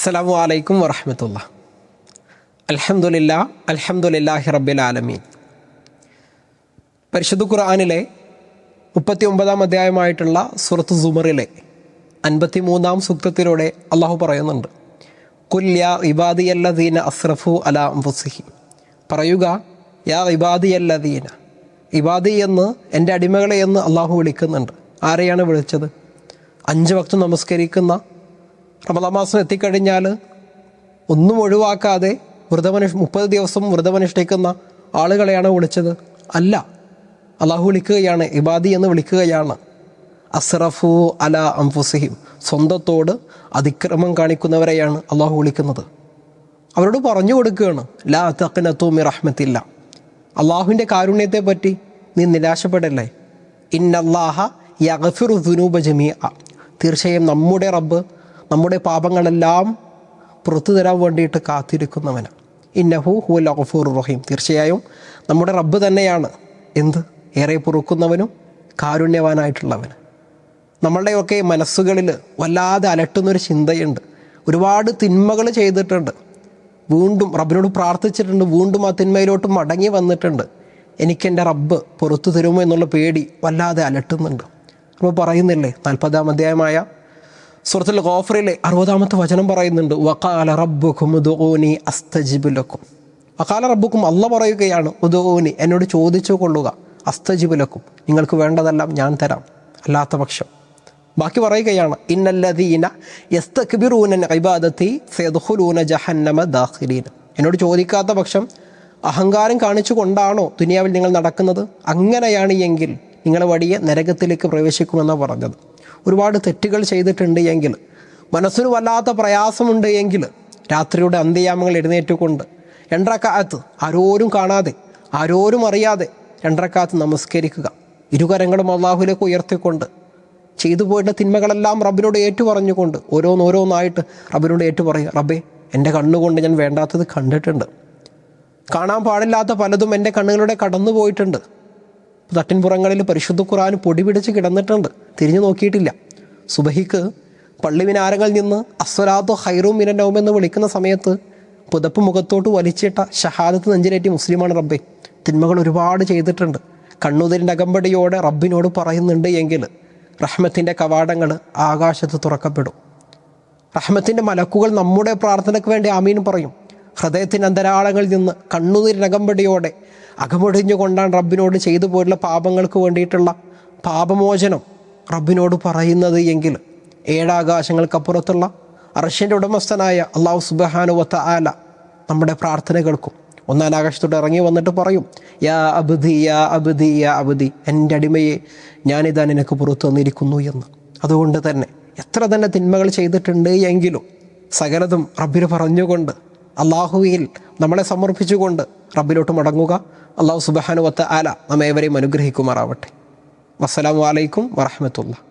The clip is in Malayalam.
അസ്സലാമു അലൈക്കും വറഹമത്തുള്ള അലഹമുല്ല അൽഹംദുലില്ലാഹി റബ്ബിൽ ആലമീൻ. പരിശുദ്ധ ഖുർആാനിലെ മുപ്പത്തി ഒമ്പതാം അധ്യായമായിട്ടുള്ള സുറത്ത് സുമറിലെ അൻപത്തി മൂന്നാം സൂക്തത്തിലൂടെ അള്ളാഹു പറയുന്നുണ്ട് കുല്യ ഇബാദിയല്ലദീന അസ്രഫു അല അംഫുസിഹി പറയുക യാ ഇബാദിയല്ലദീന ഇബാദി എന്ന് എന്റെ അടിമകളെ എന്ന് അള്ളാഹു വിളിക്കുന്നുണ്ട്. ആരെയാണ് വിളിച്ചത്? അഞ്ച് വക്ത് നമസ്കരിക്കുന്ന റമദാമാസം എത്തിക്കഴിഞ്ഞാൽ ഒന്നും ഒഴിവാക്കാതെ വ്രതമനുഷ് മുപ്പത് ദിവസം വ്രതമനുഷ്ഠിക്കുന്ന ആളുകളെയാണ് വിളിച്ചത്. അല്ല അള്ളാഹു വിളിക്കുകയാണ് ഇബാദി എന്ന് വിളിക്കുകയാണ്. അസ്റഫു അല അംഫുസിഹിം സ്വന്തത്തോട് അതിക്രമം കാണിക്കുന്നവരെയാണ് അള്ളാഹു വിളിക്കുന്നത്. അവരോട് പറഞ്ഞു കൊടുക്കുകയാണ് ലാ തഖ്നത്തു മി അള്ളാഹുവിന്റെ കാരുണ്യത്തെ പറ്റി നീ നിരാശപ്പെടല്ലേ? ഇന്നല്ലാഹ യഗഫിറു ദുനൂബ ജമീഅ. തീർച്ചയായും നമ്മുടെ റബ്ബ് നമ്മുടെ പാപങ്ങളെല്ലാം പുറത്തു തരാൻ വേണ്ടിയിട്ട് കാത്തിരിക്കുന്നവനാണ് ഇന്നഹു ഹുൽ അഗഫൂർ റഹീം. തീർച്ചയായും നമ്മുടെ റബ്ബ് തന്നെയാണ്. എന്ത്? ഏറെ പൊറുക്കുന്നവനും കാരുണ്യവാനായിട്ടുള്ളവൻ. നമ്മളുടെയൊക്കെ മനസ്സുകളിൽ വല്ലാതെ അലട്ടുന്നൊരു ചിന്തയുണ്ട്. ഒരുപാട് തിന്മകൾ ചെയ്തിട്ടുണ്ട്. വീണ്ടും റബ്ബിനോട് പ്രാർത്ഥിച്ചിട്ടുണ്ട്. വീണ്ടും ആ തിന്മയിലോട്ട് മടങ്ങി വന്നിട്ടുണ്ട്. എനിക്കെന്റെ റബ്ബ് പുറത്തു തരുമോ എന്നുള്ള പേടി വല്ലാതെ അലട്ടുന്നുണ്ട്. അപ്പോൾ പറയുന്നില്ലേ നാൽപ്പതാം അധ്യായമായ സുഹൃത്തുൽ ഗോഫറിലെ അറുപതാമത്തെ വചനം പറയുന്നുണ്ട് വക്കാല റബ്ബുക്കും ഉദോനി അസ്തജിബുലക്കും വക്കാല റബ്ബുക്കും അല്ല പറയുകയാണ് ഉദോനി എന്നോട് ചോദിച്ചു കൊള്ളുക അസ്തജിബുലക്കും നിങ്ങൾക്ക് വേണ്ടതെല്ലാം ഞാൻ തരാം അല്ലാത്ത പക്ഷം. ബാക്കി പറയുകയാണ് ഇന്നല്ലദീന യസ്തക്ബിറൂനൻ ഇബാദത്തി സയദ്ഖുലൂന ജഹന്നമ ദാഖിലീന എന്നോട് ചോദിക്കാത്ത പക്ഷം അഹങ്കാരം കാണിച്ചു കൊണ്ടാണോ ദുനിയാവിൽ നിങ്ങൾ നടക്കുന്നത്? അങ്ങനെയാണ് എങ്കിൽ നിങ്ങളെ വഴിയെ നരകത്തിലേക്ക് പ്രവേശിക്കുമെന്നാണ് പറഞ്ഞത്. ഒരുപാട് തെറ്റുകൾ ചെയ്തിട്ടുണ്ട് എങ്കിൽ മനസ്സിന് വല്ലാത്ത പ്രയാസമുണ്ട് എങ്കിൽ രാത്രിയുടെ അന്ത്യയാമങ്ങൾ എഴുന്നേറ്റുകൊണ്ട് രണ്ടരക്കാലത്ത് ആരോരും കാണാതെ ആരോരും അറിയാതെ രണ്ടരക്കാലത്ത് നമസ്കരിക്കുക. ഇരുകരങ്ങളും അള്ളാഹുലേക്ക് ഉയർത്തിക്കൊണ്ട് ചെയ്തു പോയിട്ട് തിന്മകളെല്ലാം റബ്ബിനോട് ഏറ്റുപറഞ്ഞുകൊണ്ട് ഓരോന്നോരോന്നായിട്ട് റബ്ബിനോട് ഏറ്റു പറയുക റബ്ബേ എന്റെ കണ്ണുകൊണ്ട് ഞാൻ വേണ്ടാത്തത് കണ്ടിട്ടുണ്ട്. കാണാൻ പാടില്ലാത്ത പലതും എന്റെ കണ്ണുകളുടെ കടന്നു പോയിട്ടുണ്ട് തട്ടിൻപുറങ്ങളിൽ പരിശുദ്ധ ഖുറാൻ പൊടിപിടിച്ച് കിടന്നിട്ടുണ്ട്. തിരിഞ്ഞു നോക്കിയിട്ടില്ല. സുബഹിക്ക് പള്ളി വിനാരങ്ങളിൽ നിന്ന് അസ്വലാത്തോ ഹൈറോ മിനനവും എന്ന് വിളിക്കുന്ന സമയത്ത് പുതപ്പ് മുഖത്തോട്ട് വലിച്ചിട്ട ഷഹാദത്ത് നെഞ്ചിലേറ്റി മുസ്ലിമാണ് റബ്ബെ. തിന്മകൾ ഒരുപാട് ചെയ്തിട്ടുണ്ട്. കണ്ണുതിരിന്റെ അകമ്പടിയോടെ റബ്ബിനോട് പറയുന്നുണ്ട് എങ്കിൽ റഹ്മത്തിന്റെ കവാടങ്ങൾ ആകാശത്ത് തുറക്കപ്പെടും. റഹ്മത്തിന്റെ മലക്കുകൾ നമ്മുടെ പ്രാർത്ഥനയ്ക്ക് വേണ്ടി ആമീൻ പറയും. ഹൃദയത്തിന്റെ അന്തരാളങ്ങളിൽ നിന്ന് കണ്ണുനീരിനകമ്പടിയോടെ അകമൊടിഞ്ഞുകൊണ്ടാണ് റബ്ബിനോട് ചെയ്തു പോയിട്ടുള്ള പാപങ്ങൾക്ക് വേണ്ടിയിട്ടുള്ള പാപമോചനം റബ്ബിനോട് പറയുന്നത് എങ്കിൽ ഏഴാകാശങ്ങൾക്കപ്പുറത്തുള്ള അർഷ്യന്റെ ഉടമസ്ഥനായ അള്ളാഹു സുബഹാനുവത്ത ആല നമ്മുടെ പ്രാർത്ഥന കേൾക്കും. ഒന്നാം ആകാശത്തോട്ട് ഇറങ്ങി വന്നിട്ട് പറയും യാ അബുദി യാ അബുദി യാ അബുദി എന്റെ അടിമയെ ഞാനിതാ നിനക്ക് പുറത്തു വന്നിരിക്കുന്നു എന്ന്. അതുകൊണ്ട് തന്നെ എത്ര തന്നെ തിന്മകൾ ചെയ്തിട്ടുണ്ട് എങ്കിലും സകലതും റബ്ബിന് പറഞ്ഞുകൊണ്ട് അള്ളാഹുവിൽ നമ്മളെ സമർപ്പിച്ചുകൊണ്ട് റബ്ബിലോട്ട് മടങ്ങുക. അള്ളാഹു സുബാനുവത്ത ആല നമ്മേവരെയും അനുഗ്രഹിക്കുമാറാവട്ടെ. വസ്സലാമലൈക്കും വറഹമത്തുള്ള